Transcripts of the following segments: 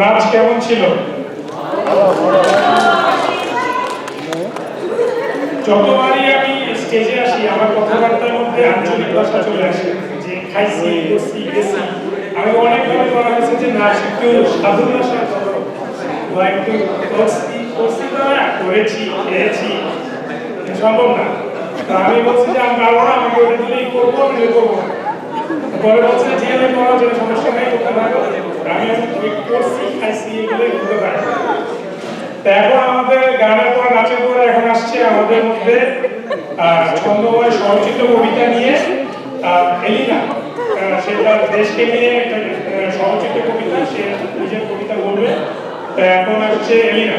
নাচ কেমন ছিল? যতবারই আমি স্টেজে আসি, আমার কথাবার্তার মধ্যে আঞ্চলিক ভাষা চলে আসে, যে খাইছি, করছি, গেছি। আমি অনেকভাবে বলা হয়েছে যে নাচ একটু সাধু ভাষা একটু করছি করছি করেছি, খেয়েছি। সম্ভব না। আমি বলছি যে আমি পারব না আমাকে ওটা দিলেই করব, আমি করব পরে বলছে যে, আমি করার জন্য সমস্যা নেই আমি করছি আমাদের গানের পর নাচের পর এখন আসছে আমাদের মধ্যে ছন্দময় স্বরচিত কবিতা নিয়ে আহ, এলিনা আহ, সে দেশকে নিয়ে একটা আহ, কবিতা সে নিজের কবিতা বলবে এখন আসছে এলিনা।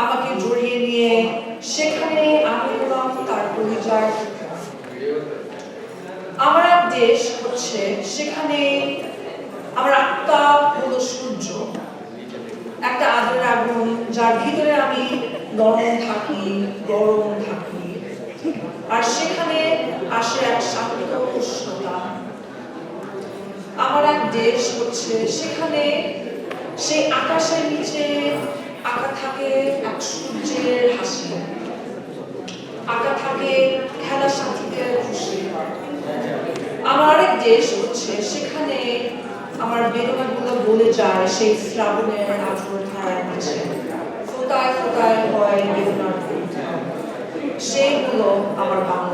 আমাকে জড়িয়ে নিয়ে সেখানে আমি হলাম তার পরিচয়। আমার এক দেশ হচ্ছে সেখানে আমার আত্মা হলো সূর্য। একটা আদরের আগুন, যার ভিতরে আমি নরম থাকি, গরম থাকি। আর সেখানে আসে এক শান্ত উষ্ণতা। আমার এক দেশ হচ্ছে সেখানে সেই আকাশের নিচে আঁকা থাকে এক সূর্যের হাসি। আঁকা থাকে খেলা সাথীদের খুশি। আমার আরেক দেশ হচ্ছে, সেখানে আমার বেদনাগুলো বলে যায়, সেই শ্রাবণের আঠর ধারার নিচে ফোটায় ফোটায় হয় বেদনার সেইগুলো আমার ধন্যবাদ